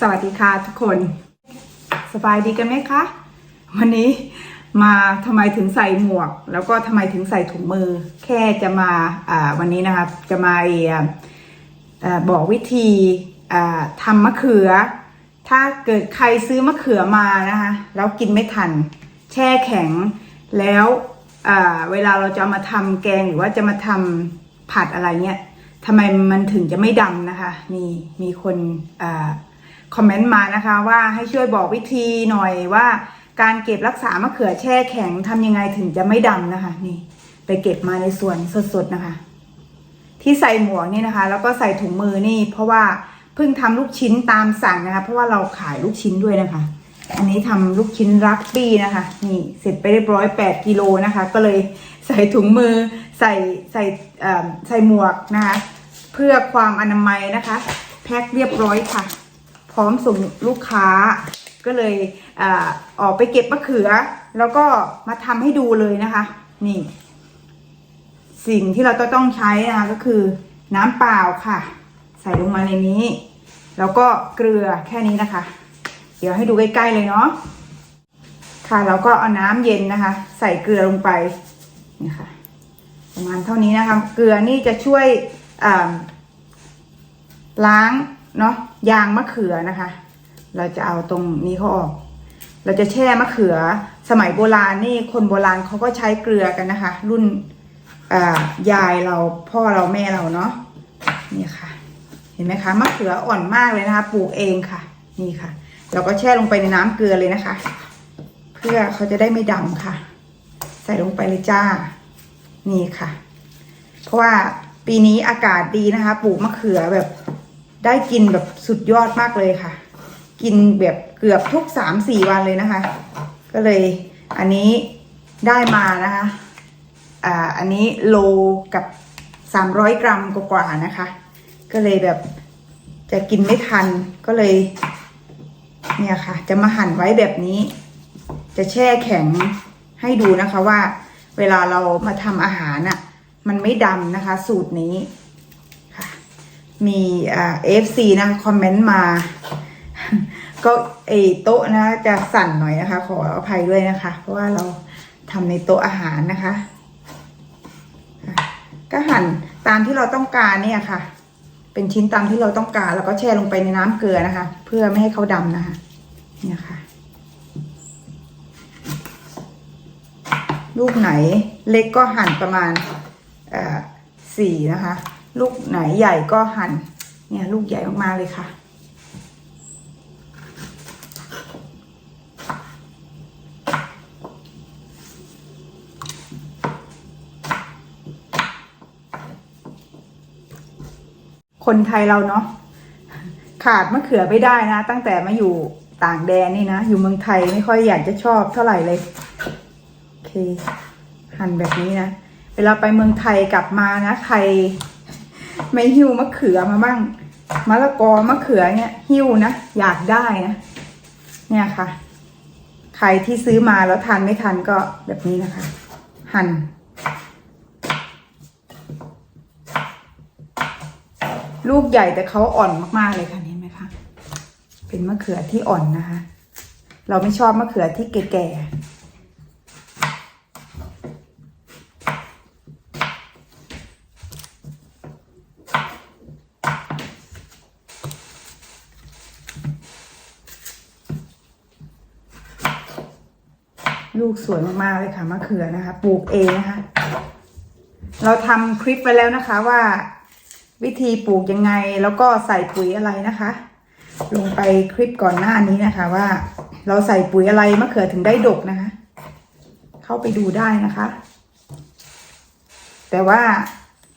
สวัสดีค่ะทุกคน สบายดีกันไหมคะ วันนี้มาทำไมถึงใส่หมวก แล้วก็ทำไมถึงใส่ถุงมือ แค่จะมาอ่าวันนี้นะครับจะมาอ่าบอกวิธีอ่าทำมะเขือ ถ้าเกิดใครซื้อมะเขือมานะคะแล้วกินไม่ทัน แช่แข็งแล้วอ่าเวลาเราจะมาทำแกงหรือว่าจะมาทำผัดอะไรเงี้ยทำไมมันถึงจะไม่ดำนะคะมีมีคนอ่า คอมเมนต์มานะคะ ว่าให้ช่วยบอกวิธีหน่อยว่าการเก็บรักษามะเขือแช่แข็งทำยังไงถึงจะไม่ดำนะคะ นี่ ไปเก็บมาในสวนสดๆนะคะ ที่ใส่หมวกนี่นะคะ แล้วก็ใส่ถุงมือนี่ เพราะว่าเพิ่งทำลูกชิ้นตามสั่งนะคะ เพราะว่าเราขายลูกชิ้นด้วยนะคะ อันนี้ทำลูกชิ้นรักปี้นะคะ นี่เสร็จไปเรียบร้อย8กิโลนะคะ ก็เลยใส่ถุงมือใส่ใส่เอ่อใส่หมวกนะคะ เพื่อความอนามัยนะคะ แพ็คเรียบร้อยค่ะ พร้อมส่งลูกค้า ก็เลยอาออกไปเก็บมะเขือ แล้วก็มาทำให้ดูเลยนะคะ นี่ สิ่งที่เราจะต้องใช้นะคะก็คือน้ำเปล่าค่ะ ใส่ลงมาในนี้ แล้วก็เกลือแค่นี้นะคะ เดี๋ยวให้ดูใกล้ๆเลยเนาะค่ะเราก็เอาน้ำเย็นนะคะ ใส่เกลือลงไปนี่ค่ะประมาณเท่านี้นะคะ เกลือนี่จะช่วยอ่าล้าง เนาะยางมะเขือนะคะ เราจะเอาตรงนี้เขาออก เราจะแช่มะเขือ สมัยโบราณนี่คนโบราณเขาก็ใช้เกลือกันนะคะ รุ่นยายเราพ่อเราแม่เราเนาะนี่ค่ะ เห็นไหมคะมะเขืออ่อนมากเลยนะคะ ปลูกเองค่ะ นี่ค่ะ เราก็แช่ลงไปในน้ำเกลือเลยนะคะ เพื่อเขาจะได้ไม่ดำค่ะ ใส่ลงไปเลยจ้า นี่ค่ะ เพราะว่าปีนี้อากาศดีนะคะ ปลูกมะเขือแบบ ได้กินแบบสุดยอดมากเลยค่ะ กินแบบเกือบทุกสามสี่วันเลยนะคะ ก็เลยอันนี้ได้มานะคะอ่าอันนี้โลกับ300กรัมกว่าๆนะคะ ก็เลยแบบจะกินไม่ทันก็เลย เนี่ยค่ะ จะมาหั่นไว้แบบนี้ จะแช่แข็งให้ดูนะคะว่า เวลาเรามาทำอาหารน่ะ มันไม่ดำนะคะ สูตรนี้ มีเอฟซีนะคะคอมเมนต์มา ก็เอโต๊ะนะจะสั่นหน่อยนะคะ ขออภัยด้วยนะคะ เพราะว่าเราทำในโต๊ะอาหารนะคะ ก็หั่นตามที่เราต้องการเนี่ยค่ะ เป็นชิ้นตามที่เราต้องการ แล้วก็แช่ลงไปในน้ำเกลือนะคะ เพื่อไม่ให้เขาดำนะคะ เนี่ยค่ะ ลูกไหนเล็กก็หั่นประมาณสี่นะคะ ลูกไหนใหญ่ก็หั่นเนี่ยลูกใหญ่มากๆเลยค่ะ คนไทยเราเนาะขาดมะเขือไม่ได้นะ ตั้งแต่มาอยู่ต่างแดนนี่นะ อยู่เมืองไทยไม่ค่อยอยากจะชอบเท่าไหร่เลยโอเคหั่นแบบนี้นะ เวลาไปเมืองไทยกลับมานะใคร ไม่หิ้วมะเขือมาบ้างมะละกอมะเขือเนี่ยหิ้วนะอยากได้นะเนี่ยค่ะ ใครที่ซื้อมาแล้วทานไม่ทันก็แบบนี้นะคะ หั่นลูกใหญ่แต่เขาอ่อนมากๆเลยค่ะเห็นไหมคะเป็นมะเขือที่อ่อนนะคะ เราไม่ชอบมะเขือที่แก่ๆ ลูก สวยมากๆเลยค่ะมะเขือนะคะ ปลูกเองนะคะ เราทำคลิปไปแล้วนะคะว่าวิธีปลูกยังไงแล้วก็ใส่ปุ๋ยอะไรนะคะ ลงไปคลิปก่อนหน้านี้นะคะ ว่า เราใส่ปุ๋ยอะไรมะเขือถึงได้ดกนะคะ เข้าไปดูได้นะคะ แต่ว่า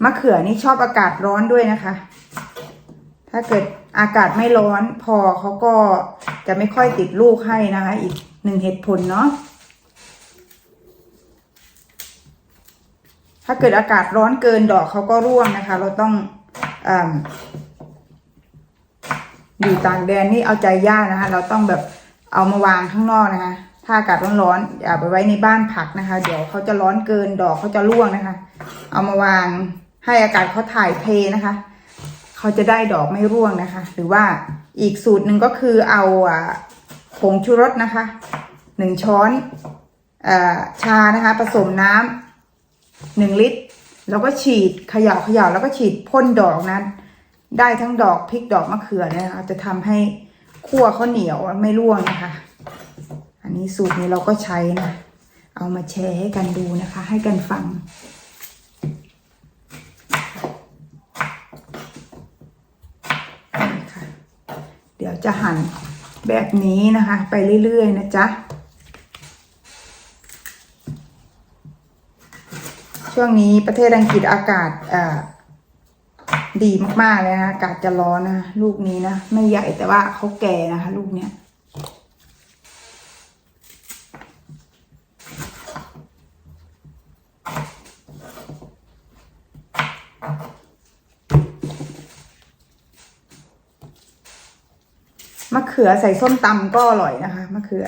มะเขือนี่ชอบอากาศร้อนด้วยนะคะ ถ้าเกิดอากาศไม่ร้อนพอเขาก็จะไม่ค่อยติดลูกให้นะคะ อีกหนึ่งเหตุผลเนาะ ถ้าเกิดอากาศร้อนเกินดอกเขาก็ร่วงนะคะ เราต้องออยู่ต่างแดนนี่เอาใจยากนะคะ เราต้องแบบเอามาวางข้างนอกนะคะ ถ้าอากาศร้อนๆอย่าไปไว้ในบ้านผักนะคะ เดี๋ยวเขาจะร้อนเกินดอกเขาจะร่วงนะคะ เอามาวางให้อากาศเขาถ่ายเทนะคะเขาจะได้ดอกไม่ร่วงนะคะ หรือว่าอีกสูตรหนึ่งก็คือเอาผงชูรสนะคะหนึ่งช้อนอชานะคะ ผสมน้ำ หนึ่งลิตร แล้วก็ฉีดเขย่าเขย่าแล้วก็ฉีดพ่นดอกนั้น ได้ทั้งดอกพริกดอกมะเขือเนี่ยนะคะจะทำให้คั่วข้าวเหนียวไม่ร่วงนะคะ อันนี้สูตรนี้เราก็ใช้นะ เอามาแชร์ให้กันดูนะคะ ให้กันฟังเดี๋ยวจะหั่นแบบนี้นะคะ ไปเรื่อยๆนะจ๊ะ ช่วงนี้ประเทศอังกฤษอากาศอ่าดีมากๆเลยนะอากาศจะร้อนนะลูกนี้นะไม่ใหญ่แต่ว่าเขาแก่นะคะ ลูกเนี้ยมะเขือใส่ส้มตำก็อร่อยนะคะมะเขือ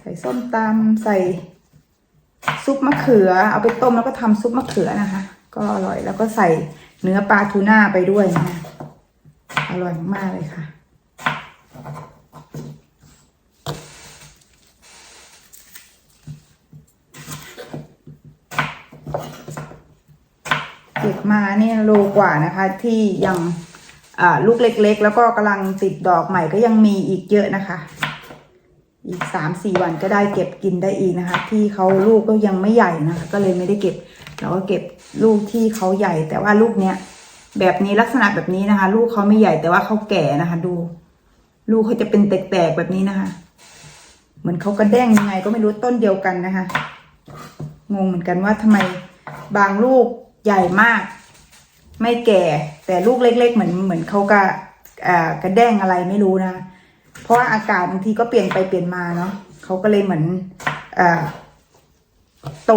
ใส่ส้มตำใส่ ซุปมะเขือ เอาไปต้มแล้วก็ทำซุปมะเขือนะคะ ก็อร่อยแล้วก็ใส่เนื้อปลาทูน่าไปด้วยนะอร่อยมากเลยค่ะเก็บมาเนี่ยโลกว่านะคะที่ยังลูกเล็กๆ แล้วก็กำลังติดดอกใหม่ก็ยังมีอีกเยอะนะคะ อีกสามสี่วันก็ได้เก็บกินได้อีกนะคะ ที่เขาลูกก็ยังไม่ใหญ่นะคะ ก็เลยไม่ได้เก็บเราก็เก็บลูกที่เขาใหญ่ แต่ว่าลูกเนี้ยแบบนี้ลักษณะแบบนี้นะคะ ลูกเขาไม่ใหญ่แต่ว่าเขาแก่นะคะ ดู ลูกเขาจะเป็นแตกๆแบบนี้นะคะ เหมือนเขากระแด้งยังไงก็ไม่รู้ต้นเดียวกันนะคะงงเหมือนกันว่าทำไมบางลูกใหญ่มาก ไม่แก่แต่ลูกเล็ก ๆ เหมือนเหมือนเขากระกระแด้งอะไรไม่รู้นะ เพราะว่าอากาศบางทีก็เปลี่ยนไปเปลี่ยนมาเนาะเขาก็เลยเหมือนอโต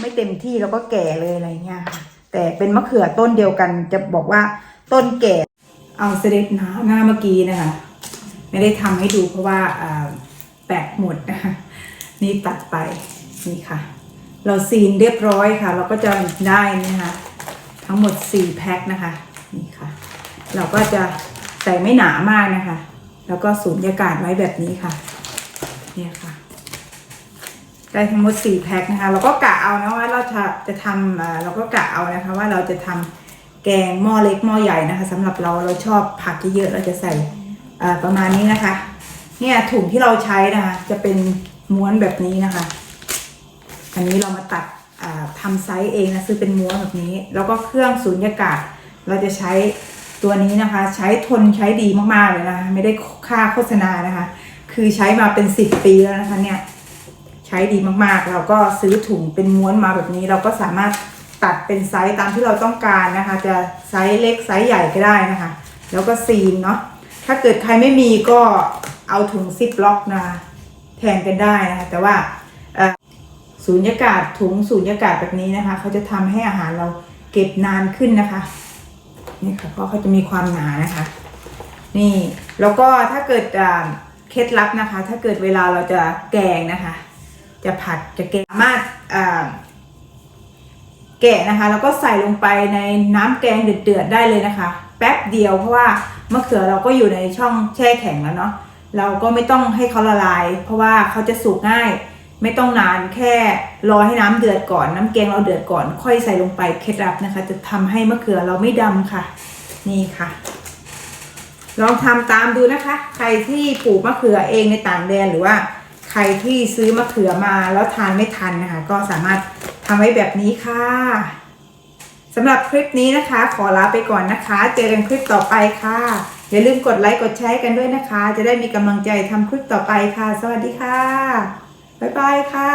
ไม่เต็มที่แล้วก็แก่เลยอะไรเงี้ยค่ะแต่เป็นมะเขือต้นเดียวกันจะบอกว่าต้นแก่ เอาเสด็จนาหน้าเมื่อกี้นะคะ ไม่ได้ทำให้ดูเพราะว่าแตกหมดนะคะนี่ตัดไปนี่ค่ะ เราซีนเรียบร้อยค่ะ เราก็จะได้นี่นะคะทั้งหมด4แพ็คนะคะนี่ค่ะ เราก็จะใส่ไม่หนามากนะคะ แล้วก็สูญญากาศไว้แบบนี้ค่ะ เนี่ยค่ะ ได้ทั้งหมด4แพ็คนะคะ เราก็กะเอานะว่าเราจะจะทำเราก็กะเอานะคะ ว่าเราจะทำแกงหม้อเล็กหม้อใหญ่นะคะสำหรับเราเราชอบผักเยอะเราจะใส่ประมาณนี้นะคะ เนี่ยถุงที่เราใช้นะคะ จะเป็นม้วนแบบนี้นะคะ อันนี้เรามาตัดอ่าทำไซส์เองนะซื้อเป็นม้วนแบบนี้ แล้วก็เครื่องสูญญากาศเราจะใช้ ตัวนี้นะคะใช้ทนใช้ดีมากๆเลยนะคะไม่ได้ค่าโฆษณานะคะ คือใช้มาเป็นสิบปีแล้วนะคะเนี่ยใช้ดีมากๆ เราก็ซื้อถุงเป็นม้วนมาแบบนี้ เราก็สามารถตัดเป็นไซส์ตามที่เราต้องการนะคะ จะไซส์เล็กไซส์ใหญ่ก็ได้นะคะ แล้วก็ซีนเนาะถ้าเกิดใครไม่มีก็เอาถุงซิปล็อกนะคะแทนกันได้นะคะแต่ว่าสูญญากาศถุงสูญญากาศแบบนี้นะคะ เขาจะทำให้อาหารเราเก็บนานขึ้นนะคะ นี่ค่ะเพราะเขาจะมีความหนานะคะ นี่แล้วก็ถ้าเกิดเคล็ดลับนะคะ ถ้าเกิดเวลาเราจะแกงนะคะ จะผัดจะแกงสามารถแกะนะคะ แล้วก็ใส่ลงไปในน้ำแกงเดือดๆได้เลยนะคะ แป๊บเดียวเพราะว่ามะเขือเราก็อยู่ในช่องแช่แข็งแล้วเนาะเราก็ไม่ต้องให้เขาละลาย เพราะว่าเขาจะสุกง่าย ไม่ต้องนานแค่รอให้น้ำเดือดก่อน น้ำแกงเราเดือดก่อน ค่อยใส่ลงไปเคล็ดลับนะคะ จะทำให้มะเขือเราไม่ดำค่ะ นี่ค่ะ ลองทำตามดูนะคะ ใครที่ปลูกมะเขือเองในต่างแดนหรือว่า ใครที่ซื้อมะเขือมาแล้วทานไม่ทันนะคะ ก็สามารถทำไว้แบบนี้ค่ะสำหรับคลิปนี้นะคะ ขอลาไปก่อนนะคะ เจอกันคลิปต่อไปค่ะ อย่าลืมกดไลค์กดแชร์กันด้วยนะคะ จะได้มีกำลังใจทำคลิปต่อไปค่ะ สวัสดีค่ะ บ๊ายบายค่ะ